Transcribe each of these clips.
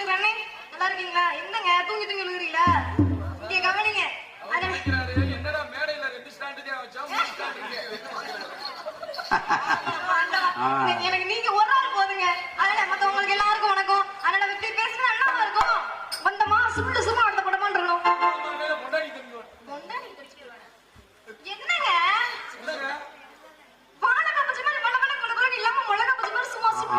Mister கண்ணே நல்லா இருக்கீங்களா? என்னங்க தூங்கி தூங்கி விழுகுறீங்களா? இங்க கவனிங்க. என்னடா மேடையில ரெண்டு வச்சா மூணு ஸ்டாண்டுக்கே ஆண்டவா, எனக்கு- நீங்க ஒரு ஆள் போதுங்க. அதனால மத்தவங்களுக்கு எல்லாருக்கும் வணக்கம். அதனால இப்படி பேசுனா என்னவா இருக்கும். வந்தமா சுள்ளு சும்மா அடுத்த இருக்கணும். கடிச்சிருவாடா. என்னங்க? வாழைக்காய் பச்சை மாதிரி கொல கொலன்னு இல்லாம மிளகாய் பச்சை மாதிரி சும்மா சும்மா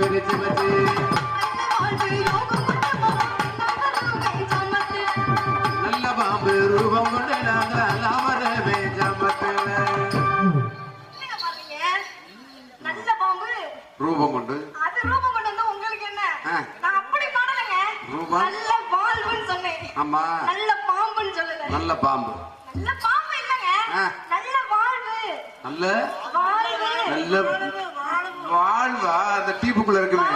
விரிச்சு வச்சு நல்ல பாம்பு ரூபம் கொண்டு நாங்கள் அமரவே ஜமத்துல ரூபம் கொண்டு அது ரூபம் கொண்டு வந்தா உங்களுக்கு என்ன. நான் அப்படி பாடலைங்க. ரூபம்? நல்ல வாழ்வுன்னு சொன்னேன். ஆமா. நல்ல பாம்புன்னு சொல்லல நல்ல பாம்பு. நல்ல பாம்பு இல்லங்க. நல்ல வாழ்வு. நல்ல? வாழ்வு. நல்ல வாழ்வா அந்த டீப்புக்குள்ள இருக்குமே?